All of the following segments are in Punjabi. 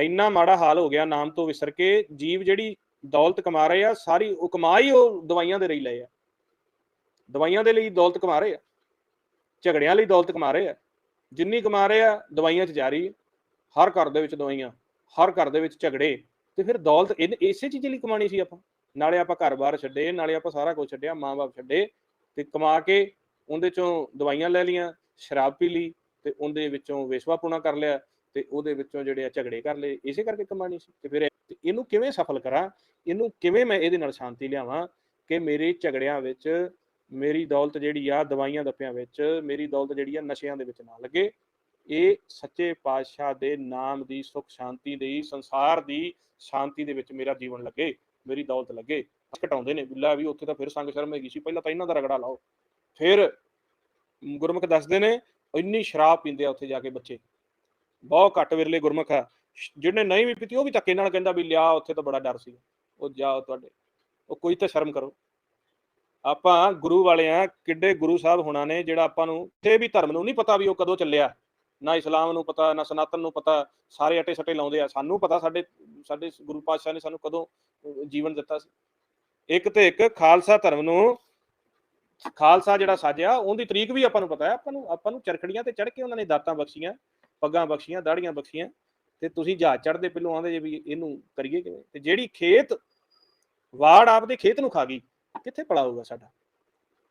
ਇੰਨਾ ਮਾੜਾ ਹਾਲ ਹੋ ਗਿਆ ਨਾਮ ਤੋਂ ਵਿਸਰ ਕੇ, ਜੀਵ ਜਿਹੜੀ ਦੌਲਤ ਕਮਾ ਰਹੇ ਆ, ਸਾਰੀ ਉਹ ਕਮਾ ਉਹ ਦਵਾਈਆਂ ਦੇ ਲਈ ਲਏ ਆ। ਦਵਾਈਆਂ ਦੇ ਲਈ ਦੌਲਤ ਕਮਾ ਰਹੇ ਆ, ਝਗੜਿਆਂ ਲਈ ਦੌਲਤ ਕਮਾ ਰਹੇ ਆ, ਜਿੰਨੀ ਕਮਾ ਰਹੇ ਆ, ਦਵਾਈਆਂ 'ਚ ਜਾ ਰਹੀ ਹੈ ਹਰ ਘਰ ਦੇ ਵਿੱਚ ਦਵਾਈਆਂ, ਹਰ ਘਰ ਦੇ ਵਿੱਚ ਝਗੜੇ, ਤੇ ਫਿਰ ਦੌਲਤ ਇਨ- ਇਸੇ ਚੀਜ਼ ਲਈ ਕਮਾਣੀ ਸੀ ਆਪਾਂ। ਨਾਲੇ ਆਪਾਂ ਘਰ-ਬਾਰ ਛੱਡੇ, ਨਾਲੇ ਆਪਾਂ ਸਾਰਾ ਕੁਝ ਛੱਡਿਆ, ਮਾਂ-ਬਾਪ ਛੱਡੇ, ਤੇ ਕਮਾ ਕੇ ਉਹਦੇ ਚੋਂ ਦਵਾਈਆਂ ਲੈ ਲੀਆਂ ਸ਼ਰਾਬ ਪੀ ਲਈ, ਤੇ ਉਹਦੇ ਵਿੱਚੋਂ ਵੇਸ਼ਵਾ ਪੂਣਾ ਕਰ ਲਿਆ ਤੇ ਉਹਦੇ ਵਿੱਚੋਂ ਜਿਹੜੇ ਆ ਝਗੜੇ ਕਰ ਲਏ, ਇਸੇ ਕਰਕੇ ਕਮਾਣੀ ਸੀ। ਤੇ ਫਿਰ ਇਹਨੂੰ ਕਿਵੇਂ ਸਫਲ ਕਰਾਂ? ਇਹਨੂੰ ਕਿਵੇਂ ਮੈਂ ਇਹਦੇ ਨਾਲ ਸ਼ਾਂਤੀ ਲਿਆਵਾਂ ਕਿ ਮੇਰੇ ਝਗੜਿਆਂ ਵਿੱਚ ਮੇਰੀ ਦੌਲਤ ਜਿਹੜੀ ਆ, ਦਵਾਈਆਂ ਦੱਪਿਆਂ ਵਿੱਚ ਮੇਰੀ ਦੌਲਤ ਜਿਹੜੀ ਆ, ਨਸ਼ਿਆਂ ਦੇ ਵਿੱਚ ਨਾ ਲੱਗੇ। ਇਹ ਸੱਚੇ ਪਾਤਸ਼ਾਹ ਦੇ ਨਾਮ ਦੀ ਸੁਖ ਸ਼ਾਂਤੀ ਦੀ, ਸੰਸਾਰ ਦੀ ਸ਼ਾਂਤੀ ਦੇ ਵਿੱਚ ਮੇਰਾ ਜੀਵਨ ਲੱਗੇ, ਮੇਰੀ ਦੌਲਤ ਲੱਗੇ। ਘਟਾਉਂਦੇ ਨੇ ਬਿੱਲਾ ਵੀ, ਉੱਥੇ ਤਾਂ ਫਿਰ ਸੰਗ ਸ਼ਰਮ ਹੈਗੀ ਸੀ। ਪਹਿਲਾਂ ਤਾਂ ਇਹਨਾਂ ਦਾ ਰਗੜਾ ਲਾਓ। ਫਿਰ ਗੁਰਮੁਖ ਦੱਸਦੇ ਨੇ, ਇੰਨੀ ਸ਼ਰਾਬ ਪੀਂਦੇ ਆ ਉੱਥੇ ਜਾ ਕੇ ਬੱਚੇ। ਬਹੁਤ ਘੱਟ ਵਿਰਲੇ ਗੁਰਮੁਖ ਆ ਸ਼- ਜਿਹਨੇ ਨਹੀਂ ਵੀ ਪੀਤੀ ਉਹ ਵੀ ਧੱਕੇ ਨਾਲ ਕਹਿੰਦਾ ਵੀ ਲਿਆ, ਉੱਥੇ ਤਾਂ ਬੜਾ ਡਰ ਸੀ। ਉਹ ਜਾਓ ਤੁਹਾਡੇ, ਉਹ ਕੋਈ ਤਾਂ ਸ਼ਰਮ ਕਰੋ। ਆਪਾਂ ਗੁਰੂ ਵਾਲੇ ਆ, ਕਿੱਡੇ ਗੁਰੂ ਸਾਹਿਬ ਹੋਣਾ ਨੇ ਜਿਹੜਾ ਆਪਾਂ ਨੂੰ ਕਿਸੇ ਵੀ ਧਰਮ ਨੂੰ ਨਹੀਂ ਪਤਾ ਵੀ ਉਹ ਕਦੋਂ ਚੱਲਿਆ। ਨਾ ਇਸਲਾਮ ਨੂੰ ਪਤਾ, ਨਾ ਸਨਾਤਨ ਨੂੰ ਪਤਾ, ਸਾਰੇ ਅਟੇ ਸਟੇ ਲਾਉਂਦੇ ਆ। ਸਾਨੂੰ ਪਤਾ ਸਾਡੇ ਸਾਡੇ ਗੁਰੂ ਪਾਤਸ਼ਾਹ ਨੇ ਸਾਨੂੰ ਕਦੋਂ ਜੀਵਨ ਦਿੱਤਾ ਸੀ। ਇੱਕ ਤੇ ਇੱਕ ਖਾਲਸਾ ਧਰਮ ਨੂੰ, ਖਾਲਸਾ ਜਿਹੜਾ ਸਾਜਿਆ, ਉਹਦੀ ਤਰੀਕ ਵੀ ਆਪਾਂ ਨੂੰ ਪਤਾ ਹੈ। ਆਪਾਂ ਨੂੰ ਆਪਾਂ ਨੂੰ ਚਰਖੜੀਆਂ ਤੇ ਚੜ ਕੇ ਉਹਨਾਂ ਨੇ ਦਾਤਾਂ ਬਖਸ਼ੀਆਂ। ਪੱਗਾਂ ਬਖਸ਼ੀਆਂ ਦਾੜੀਆਂ ਬਖਸ਼ੀਆਂ, ਤੇ ਤੁਸੀਂ ਜਹਾਜ਼ ਚੜਦੇ ਪਹਿਲੋਂ ਆਂਦੇ ਜੇ ਵੀ ਇਹਨੂੰ ਕਰੀਏ ਕਿਵੇਂ? ਤੇ ਜਿਹੜੀ ਖੇਤ, ਵਾੜ ਆਪਦੇ ਖੇਤ ਨੂੰ ਖਾ ਗਈ, ਕਿੱਥੇ ਪਲਾਊਗਾ ਸਾਡਾ?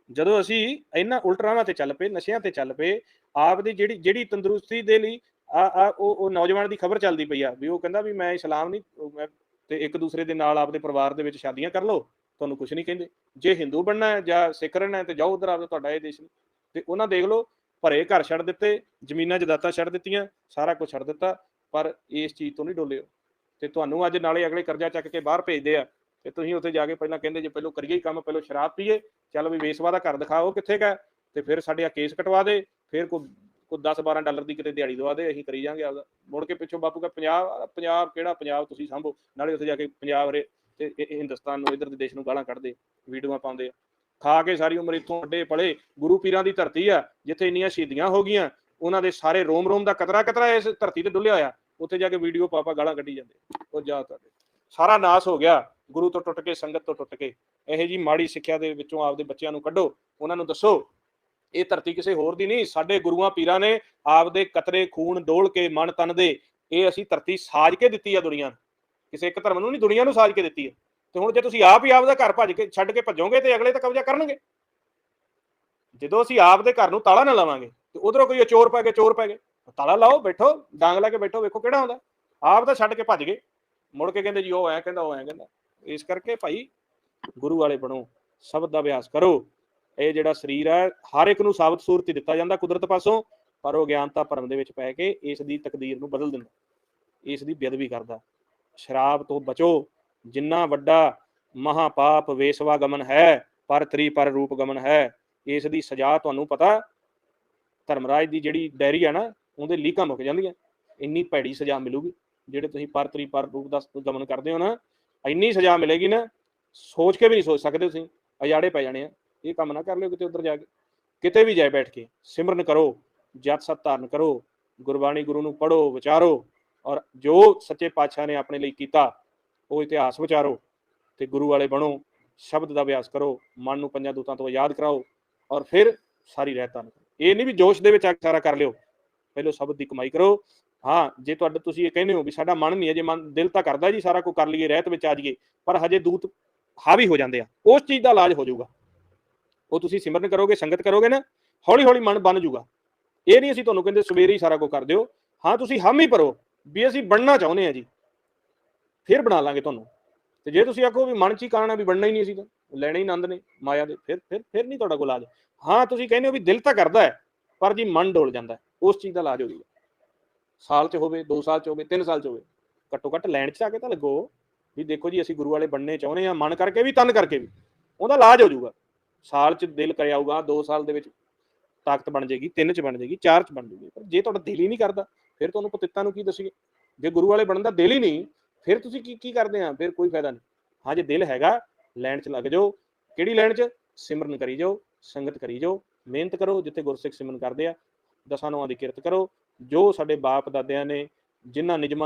ਜਦੋਂ ਅਸੀਂ ਇਹਨਾਂ ਉਲਟਰਾਵਾਂ ਤੇ ਚੱਲ ਪਏ, ਨਸ਼ਿਆਂ ਤੇ ਚੱਲ ਪਏ ਆਪ ਦੀ ਜਿਹੜੀ ਜਿਹੜੀ ਤੰਦਰੁਸਤੀ ਦੇ ਲਈ ਆ ਆ, ਉਹ ਉਹ ਨੌਜਵਾਨ ਦੀ ਖਬਰ ਚੱਲਦੀ ਪਈ ਆ ਵੀ ਉਹ ਕਹਿੰਦਾ ਵੀ ਮੈਂ ਇਸਲਾਮ ਨਹੀਂ ਮੈਂ ਤੇ ਇੱਕ ਦੂਸਰੇ ਦੇ ਨਾਲ ਆਪਦੇ ਪਰਿਵਾਰ ਦੇ ਵਿੱਚ ਸ਼ਾਦੀਆਂ ਕਰ ਲਓ, ਤੁਹਾਨੂੰ ਕੁਝ ਨਹੀਂ ਕਹਿੰਦੇ। ਜੇ ਹਿੰਦੂ ਬਣਨਾ ਹੈ ਜਾਂ ਸਿੱਖ ਰਹਿਣਾ ਹੈ ਤੇ ਜਾਓ ਉਧਰ ਆਪਦਾ ਤੁਹਾਡਾ ਇਹ ਦੇਸ਼ ਨਹੀਂ। ਤੇ ਉਹਨਾਂ ਦੇਖ ਲਓ ਭਰੇ ਘਰ ਛੱਡ ਦਿੱਤੇ, ਜ਼ਮੀਨਾਂ ਜਦਾਤਾਂ ਛੱਡ ਦਿੱਤੀਆਂ, ਸਾਰਾ ਕੁਝ ਛੱਡ ਦਿੱਤਾ, ਪਰ ਇਸ ਚੀਜ਼ ਤੋਂ ਨਹੀਂ ਡੋਲਿਓ। ਤੇ ਤੁਹਾਨੂੰ ਅੱਜ ਨਾਲੇ ਅਗਲੇ ਕਰਜ਼ਾ ਚੱਕ ਕੇ ਬਾਹਰ ਭੇਜਦੇ ਆ। ਤੇ ਤੁਸੀਂ ਉੱਥੇ ਜਾ ਕੇ ਪਹਿਲਾਂ ਕਹਿੰਦੇ ਜੇ ਪਹਿਲਾਂ ਕਰੀਏ ਕੰਮ, ਪਹਿਲਾਂ ਸ਼ਰਾਬ ਪੀਏ, ਚੱਲ ਵੀ ਵੇਸਵਾ ਦਾ ਘਰ ਦਿਖਾਓ ਕਿੱਥੇ ਕਾ ਤੇ ਫਿਰ ਸਾਡੇ ਆ ਕੇਸ ਕਟਵਾ ਦੇ, ਫਿਰ ਕੋ ਕੋ 10 12 ਡਾਲਰ ਦੀ ਕਿਤੇ ਦਿਹਾੜੀ ਦਵਾ ਦੇ, ਅਸੀਂ ਕਰੀ ਜਾਾਂਗੇ ਆਪਦਾ। ਮੁੜ ਕੇ ਪਿੱਛੋਂ ਬਾਪੂ ਕਾ ਪੰਜਾਬ ਪੰਜਾਬ ਕਿਹੜਾ ਪੰਜਾਬ ਤੁਸੀਂ ਸੰਭੋ? ਨਾਲੇ ਉੱਥੇ ਜਾ ਕੇ ਪੰਜਾਬ ਰੇ, ਤੇ ਇਹ- ਹਿੰਦੁਸਤਾਨ ਨੂੰ, ਇਧਰ ਦੇ ਦੇਸ਼ ਨੂੰ ਗਾਲਾਂ ਕੱਢਦੇ, ਵੀਡੀਓਆਂ ਪਾਉਂਦੇ ਆ। ਖਾ ਕੇ ਸਾਰੀ ਉਮਰ ਇੱਥੋਂ ਅੱਡੇ ਪਲੇ ਗੁਰੂ ਪੀਰਾਂ ਦੀ ਧਰਤੀ ਆ, ਜਿੱਥੇ ਇੰਨੀਆਂ ਸ਼ਹੀਦੀਆਂ ਹੋ ਗਈਆਂ, ਉਹਨਾਂ ਦੇ ਸਾਰੇ ਰੋਮ ਰੋਮ ਦਾ ਕਤਰਾ ਕਤਰਾ ਇਸ ਧਰਤੀ ਤੇ ਡੁੱਲਿਆ ਹੋਇਆ, ਉੱਥੇ ਜਾ ਕੇ ਵੀਡੀਓ ਪਾਪਾ ਗਾਲਾਂ ਕੱਢੀ ਜਾਂਦੇ ਉਹ ਜਾ ਤੁਹਾਡੇ ਸਾਰਾ ਨਾਸ ਹੋ ਗਿਆ, ਗੁਰੂ ਤੋਂ ਟੁੱਟ ਕੇ, ਸੰਗਤ ਤੋਂ ਟੁੱਟ ਕੇ। ਇਹੋ ਜੀ ਮਾੜੀ ਸਿੱਖਿਆ ਦੇ ਵਿੱਚੋਂ ਆਪਦੇ ਬੱਚਿਆਂ ਨੂੰ ਕੱਢੋ, ਉਹਨਾਂ ਨੂੰ ਦੱਸੋ, ਇਹ ਧਰਤੀ ਕਿਸੇ ਹੋਰ ਦੀ ਨਹੀਂ, ਸਾਡੇ ਗੁਰੂਆਂ ਪੀਰਾਂ ਨੇ ਆਪਦੇ ਕਤਰੇ, ਖੂਨ ਡੋਲ ਕੇ, ਮਨ ਤਨ ਦੇ, ਇਹ ਅਸੀਂ ਧਰਤੀ ਸਾਜ ਕੇ ਦਿੱਤੀ ਆ ਦੁਨੀਆ ਨੂੰ। ਕਿਸੇ ਇੱਕ ਧਰਮ ਨੂੰ ਨਹੀਂ, ਦੁਨੀਆ ਨੂੰ ਸਾਜ ਕੇ ਦਿੱਤੀ ਹੈ ਤੇ ਹੁਣ ਜੇ ਤੁਸੀਂ ਆਪ ਹੀ ਆਪ ਦਾ ਘਰ ਭੱਜ ਕੇ ਛੱਡ ਕੇ ਭੱਜੋਗੇ ਤੇ ਅਗਲੇ ਤਾਂ ਕਬਜ਼ਾ ਕਰਨਗੇ। ਜਦੋਂ ਅਸੀਂ ਆਪ ਦੇ ਘਰ ਨੂੰ ਤਾਲਾ ਨਾ ਲਾਵਾਂਗੇ ਤੇ ਉਧਰੋਂ ਕੋਈ ਚੋਰ ਪੈ ਗਏ, ਚੋਰ ਪੈ ਗਏ, ਤਾਲਾ ਲਾਓ, ਬੈਠੋ, ਡਾਂਗ ਲਾ ਕੇ ਬੈਠੋ, ਵੇਖੋ ਕਿਹੜਾ ਆਉਂਦਾ। ਆਪ ਤਾਂ ਛੱਡ ਕੇ ਭੱਜ ਗਏ। ਮੁੜ ਕੇ ਕਹਿੰਦੇ ਜੀ ਉਹ ਐ ਕਹਿੰਦਾ, ਉਹ ਐ ਕਹਿੰਦਾ। ਇਸ ਕਰਕੇ ਭਾਈ ਗੁਰੂ ਵਾਲੇ ਬਣੋ, ਸ਼ਬਦ ਦਾ ਅਭਿਆਸ ਕਰੋ। ਇਹ ਜਿਹੜਾ ਸਰੀਰ ਹੈ, ਹਰ ਇੱਕ ਨੂੰ ਸਾਬਤ ਸੂਰਤ ਦਿੱਤਾ ਜਾਂਦਾ ਕੁਦਰਤ ਪਾਸੋਂ, ਪਰ ਉਹ ਗਿਆਨਤਾ ਭਰਮ ਦੇ ਵਿੱਚ ਪੈ ਕੇ ਇਸ ਦੀ ਤਕਦੀਰ ਨੂੰ ਬਦਲ ਦਿੰਦਾ। ਇਸ ਦੀ ਬੇਅਦਬੀ ਕਰਦਾ। ਸ਼ਰਾਬ ਤੋਂ ਬਚੋ। ਜਿੰਨਾ ਵੱਡਾ ਮਹਾਪਾਪ ਵੇਸਵਾ ਗਮਨ ਹੈ, ਪਰ ਤਰੀ ਪਰ ਰੂਪ ਗਮਨ ਹੈ, ਇਸ ਦੀ ਸਜ਼ਾ ਤੁਹਾਨੂੰ ਪਤਾ ਧਰਮਰਾਜ ਦੀ ਜਿਹੜੀ ਡੈਰੀ ਆ ਨਾ, ਉਹਦੇ ਲੀਕਾਂ ਮੁੱਕ ਜਾਂਦੀਆਂ, ਇੰਨੀ ਭੈੜੀ ਸਜ਼ਾ ਮਿਲੂਗੀ, ਜਿਹੜੇ ਤੁਸੀਂ ਪਰ ਤਰੀ ਪਰ ਰੂਪ ਦਾ ਗਮਨ ਕਰਦੇ ਹੋ ਨਾ, ਇੰਨੀ ਸਜ਼ਾ ਮਿਲੇਗੀ ਨਾ, ਸੋਚ ਕੇ ਵੀ ਨਹੀਂ ਸੋਚ ਸਕਦੇ ਤੁਸੀਂ, ਅਜਾੜੇ ਪੈ ਜਾਣੇ ਆ, ਇਹ ਕੰਮ ਨਾ ਕਰ ਲਿਓ ਕਿਤੇ ਉੱਧਰ ਜਾ ਕੇ, ਕਿਤੇ ਵੀ ਜਾਏ ਬੈਠ ਕੇ, ਸਿਮਰਨ ਕਰੋ, ਜਤ ਸਤ ਧਾਰਨ ਕਰੋ, ਗੁਰਬਾਣੀ ਗੁਰੂ ਨੂੰ ਪੜੋ ਵਿਚਾਰੋ, ਔਰ ਜੋ ਸੱਚੇ ਪਾਤਸ਼ਾਹ ਨੇ ਆਪਣੇ ਲਈ ਕੀਤਾ ਉਹ ਇਤਿਹਾਸ ਵਿਚਾਰੋ ਤੇ ਗੁਰੂ ਵਾਲੇ ਬਣੋ, ਸ਼ਬਦ ਦਾ ਅਭਿਆਸ ਕਰੋ, ਮਨ ਨੂੰ ਪੰਜਾਂ ਦੂਤਾਂ ਤੋਂ ਯਾਦ ਕਰਾਓ ਔਰ ਫਿਰ ਸਾਰੀ ਰਹਿਤਾਂ ਨੂੰ ਇਹ ਨਹੀਂ ਵੀ ਜੋਸ਼ ਦੇ ਵਿੱਚ ਆ ਸਾਰਾ ਕਰ ਲਿਓ। ਪਹਿਲਾਂ ਸ਼ਬਦ ਦੀ ਕਮਾਈ ਕਰੋ। ਹਾਂ, ਜੇ ਤੁਹਾਡਾ ਤੁਸੀਂ ਇਹ ਕਹਿੰਦੇ ਹੋ ਵੀ ਸਾਡਾ ਮਨ ਨਹੀਂ ਹੈ, ਜੇ ਮਨ ਦਿਲ ਤਾਂ ਕਰਦਾ ਜੀ ਸਾਰਾ ਕੁਝ ਕਰ ਲਈਏ, ਰਹਿਤ ਵਿੱਚ ਆ ਜਾਈਏ, ਪਰ ਹਜੇ ਦੂਤ ਹਾਵੀ ਹੋ ਜਾਂਦੇ ਆ। ਉਸ ਚੀਜ਼ ਦਾ ਇਲਾਜ ਹੋ ਜਾਊਗਾ। ਉਹ ਤੁਸੀਂ ਸਿਮਰਨ ਕਰੋਗੇ, ਸੰਗਤ ਕਰੋਗੇ ਨਾ ਹੌਲੀ ਹੌਲੀ ਮਨ ਬਣ ਜਾਊਗਾ। ਇਹ ਨਹੀਂ ਅਸੀਂ ਤੁਹਾਨੂੰ ਕਹਿੰਦੇ ਸਵੇਰੇ ਹੀ ਸਾਰਾ ਕੁਝ ਕਰ ਦਿਓ। ਹਾਂ, ਤੁਸੀਂ ਹਮ ਹੀ ਭਰੋ ਵੀ ਅਸੀਂ ਬਣਨਾ ਚਾਹੁੰਦੇ ਆ ਜੀ। ਫਿਰ ਬਣਾ ਲਾਂਗੇ ਤੁਹਾਨੂੰ। ਤੇ ਜੇ ਤੁਸੀਂ ਆਖੋ ਵੀ ਮਨ ਚ ਹੀ ਕਾਣਾ ਵੀ ਬਣਨਾ ਹੀ ਨਹੀਂ ਸੀ ਤਾਂ, ਲੈਣਾ ਹੀ ਆਨੰਦ ਨੇ, ਮਾਇਆ ਦੇ, ਫਿਰ ਫਿਰ ਫਿਰ ਨਹੀਂ ਤੁਹਾਡਾ ਕੋਲ ਇਲਾਜ ਹਾਂ, ਤੁਸੀਂ ਕਹਿੰਦੇ ਹੋ ਵੀ ਦਿਲ ਤਾਂ ਕਰਦਾ ਹੈ, ਪਰ ਜੀ ਮਨ ਡੋਲ ਜਾਂਦਾ ਉਸ ਚੀਜ਼ ਦਾ ਇਲਾਜ ਹੋ ਜਾਊਗਾ। ਸਾਲ ਚ ਹੋਵੇ 2 ਸਾਲ ਚ ਹੋਵੇ 3 ਸਾਲ ਚ ਹੋਵੇ, ਘੱਟੋ ਘੱਟ ਲੈਣ ਚ ਆ ਕੇ ਤਾਂ ਲੱਗੋ, ਵੀ ਦੇਖੋ ਜੀ ਅਸੀਂ ਗੁਰੂ ਵਾਲੇ ਬਣਨੇ ਚਾਹੁੰਦੇ ਆ ਮਨ ਕਰਕੇ ਵੀ, ਤਨ ਕਰਕੇ ਵੀ, ਉਹਦਾ ਇਲਾਜ ਹੋ ਜਾਊਗਾ। ਸਾਲ ਚ ਦਿਲ ਕਰਿਆ ਆਊਗਾ 2 ਸਾਲ ਦੇ ਵਿੱਚ ਤਾਕਤ ਬਣ ਜਾਏਗੀ 3 ਚ ਬਣ ਜਾਏਗੀ 4 ਚ ਬਣ ਜਾਏਗੀ ਪਰ ਜੇ ਤੁਹਾਡਾ ਦਿਲ ਹੀ ਨਹੀਂ ਕਰਦਾ, ਫਿਰ ਤੁਹਾਨੂੰ ਪਤਿੱਤਾਂ ਨੂੰ ਕੀ ਦੱਸੀਏ? ਜੇ ਗੁਰੂ ਵਾਲੇ ਬਣਨ ਦਾ ਦਿਲ ਹੀ ਨਹੀਂ ਫਿਰ ਤੁਸੀਂ ਕੀ ਕੀ ਕਰਦੇ ਆ? ਫਿਰ ਕੋਈ ਫਾਇਦਾ ਨਹੀਂ। ਹਾਂ ਜੇ ਦਿਲ ਹੈਗਾ, ਲੈਣ ਚ ਲੱਗ ਜਾਓ। ਕਿਹੜੀ ਲੈਣ ਚ? ਸਿਮਰਨ ਕਰੀ ਜਾਓ, ਸੰਗਤ ਕਰੀ ਜਾਓ, ਮਿਹਨਤ ਕਰੋ, ਜਿੱਥੇ ਗੁਰਸਿੱਖ ਸਿਮਰਨ ਕਰਦੇ ਆ, ਦਸਾਂ ਨੌਆਂ ਦੀ ਕਿਰਤ ਕਰੋ। ਜੋ ਸਾਡੇ ਬਾਪ ਦਾਦਿਆਂ ਨੇ, ਜਿਨ੍ਹਾਂ ਨਿਯਮਾਂ